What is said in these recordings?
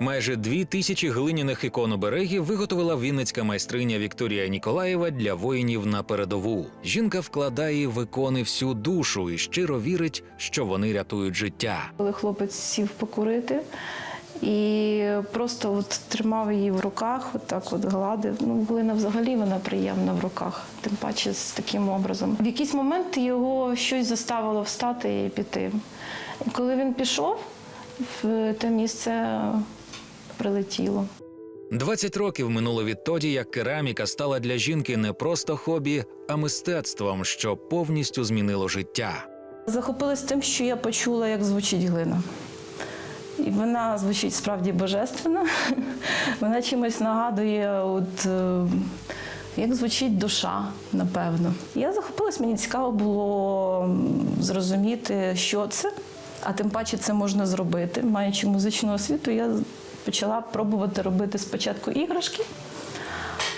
Майже дві тисячі глиняних ікон оберегів виготовила вінницька майстриня Вікторія Ніколаєва для воїнів на передову. Жінка вкладає в ікони всю душу і щиро вірить, що вони рятують життя. Коли хлопець сів покурити і просто от тримав її в руках, от так от гладив. Ну, глина взагалі вона приємна в руках, тим паче з таким образом. В якийсь момент його щось заставило встати і піти. І коли він пішов, в те місце прилетіло. 20 років минуло відтоді, як кераміка стала для жінки не просто хобі, а мистецтвом, що повністю змінило життя. Захопилась тим, що я почула, як звучить глина. І вона звучить справді божественно. Вона чимось нагадує, от, е, як звучить душа, напевно. Я захопилась, мені цікаво було зрозуміти, що це, а тим паче це можна зробити. Маючи музичну освіту, я почала пробувати робити спочатку іграшки,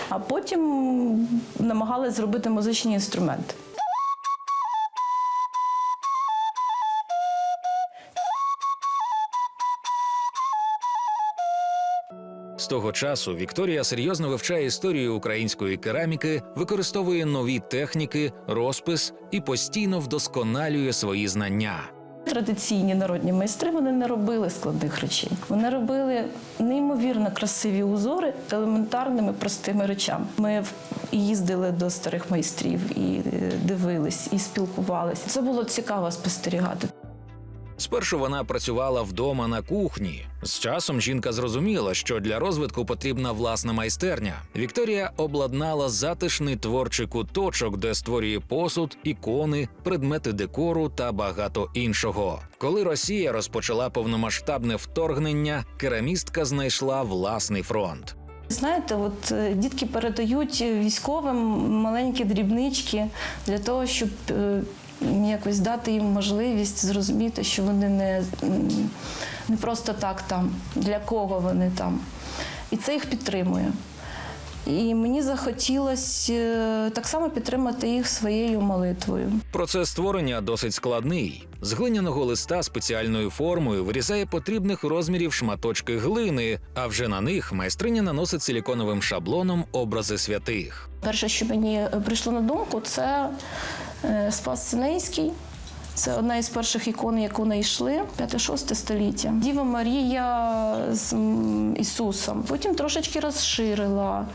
а потім намагалась зробити музичні інструменти. З того часу Вікторія серйозно вивчає історію української кераміки, використовує нові техніки, розпис і постійно вдосконалює свої знання. Традиційні народні майстри вони не робили складних речей. Вони робили неймовірно красиві узори елементарними простими речами. Ми їздили до старих майстрів і е, дивились, і спілкувалися. Це було цікаво спостерігати. Спершу вона працювала вдома на кухні. З часом жінка зрозуміла, що для розвитку потрібна власна майстерня. Вікторія обладнала затишний творчий куточок, де створює посуд, ікони, предмети декору та багато іншого. Коли Росія розпочала повномасштабне вторгнення, керамістка знайшла власний фронт. Знаєте, от е, дітки передають військовим маленькі дрібнички для того, щоб е, якось дати їм можливість зрозуміти, що вони не, не просто так там, для кого вони там. І це їх підтримує. І мені захотілося е, так само підтримати їх своєю молитвою. Процес створення досить складний. З глиняного листа спеціальною формою вирізає потрібних розмірів шматочки глини, а вже на них майстриня наносить силіконовим шаблоном образи святих. Перше, що мені е, прийшло на думку, це Спас Синейський. Це одна із перших ікон, яку знайшли 5-6 століття. Діва Марія з Ісусом. Потім трошечки розширила.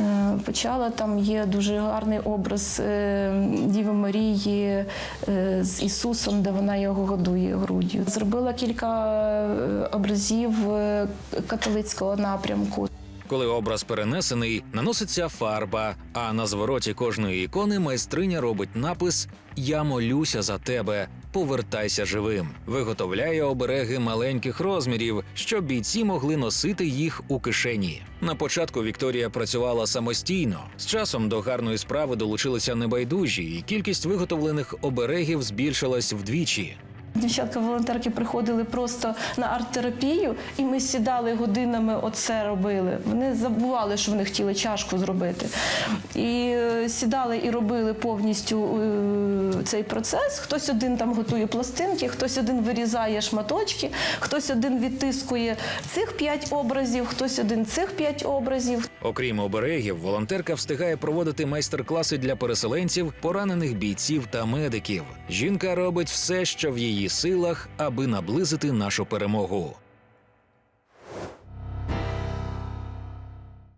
Е, Почала там є дуже гарний образ е, Діви Марії е, з Ісусом, де вона його годує груддю. Зробила кілька е, образів е, католицького напрямку. Коли образ перенесений, наноситься фарба, а на звороті кожної ікони майстриня робить напис Я молюся за тебе. Повертайся живим. Виготовляє обереги маленьких розмірів, щоб бійці могли носити їх у кишені. На початку Вікторія працювала самостійно. З часом до гарної справи долучилися небайдужі, і кількість виготовлених оберегів збільшилась вдвічі. Дівчатка-волонтерки приходили просто на арт-терапію, і ми сідали годинами оце робили. Вони забували, що вони хотіли чашку зробити. І е, сідали і робили повністю е, цей процес. Хтось один там готує пластинки, хтось один вирізає шматочки, хтось один відтискує цих п'ять образів, хтось один цих п'ять образів. Окрім оберегів, волонтерка встигає проводити майстер-класи для переселенців, поранених бійців та медиків. Жінка робить все, що в силах, аби наблизити нашу перемогу.